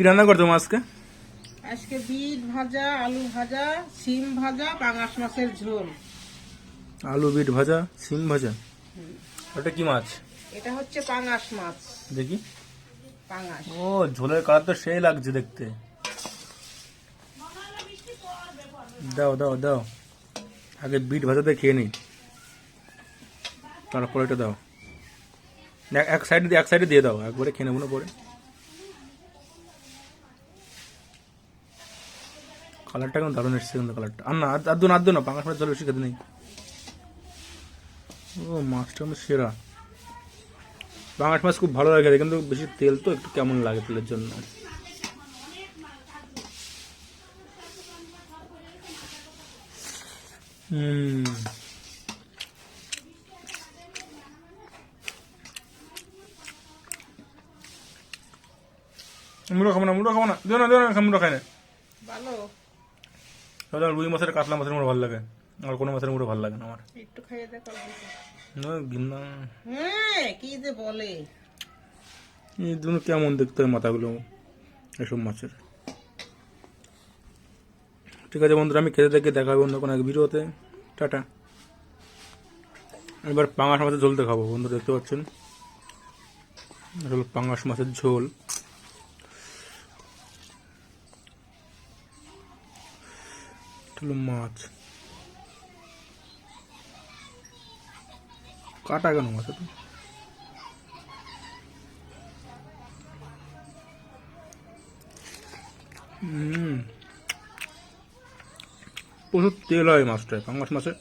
কি রান্না করছ মা আজকে? আজকে বিট ভাজা আলু ভাজা সিম ভাজা পাঙাশ মাছের ঝোল। আলু বিট ভাজা সিম ভাজা? ওটা কি মাছ? এটা হচ্ছে পাঙাশ মাছ। দেখি। পাঙাশ। ও ঝোলের কালার তো সেই লাগছে দেখতে। দাও দাও দাও। আগে বিট ভাজাতে খেয়ে নিই তারপর এটা দাও। এক- এক সাইডে এক সাইডে দিয়ে দাও। একবারে খেয়ে নেব না পরে। কালারটা কেমন? দারুণ এসছে কিন্তু কালারটা আর না আর না আর দু না পাঙ্গাস মাছ জল বেশি খেতে নেই। ও, মাছটা আমার সেরা। পাঙাশ মাছ খুব ভালো লাগে কিন্তু বেশি তেল তো একটু কেমন লাগে তেলের জন্য। মুড়ো খাব না, মুড়ো খাব না। দিও না দিও না, মুড়ো খাই না। ভালো। তাহলে রুই মাছের কাতলা মাছের মুড়ো ভালো লাগে। আর কোনো মাছের মুড়ো ভালো লাগে না আমার। একটু খাইয়ে দেখো না, হ্যাঁ কি যে বলে? এই জন্য কেমন দেখতে হয় মাথাগুলো এসব মাছের। ঠিক আছে বন্ধুরা আমি খেতে দেখে দেখা হবে অন্য কোনো এক ভিডিওতে। টাটা। এবার পাঙাশ মাছের ঝোল দেখাবো। বন্ধু দেখতে পাচ্ছেন? পাঙাশ মাছের ঝোল। হলো মাছ। কাটা কেন মাছ হুম। প্রচুর তেল হয় মাছটায় পাঙ্গাস মাছে।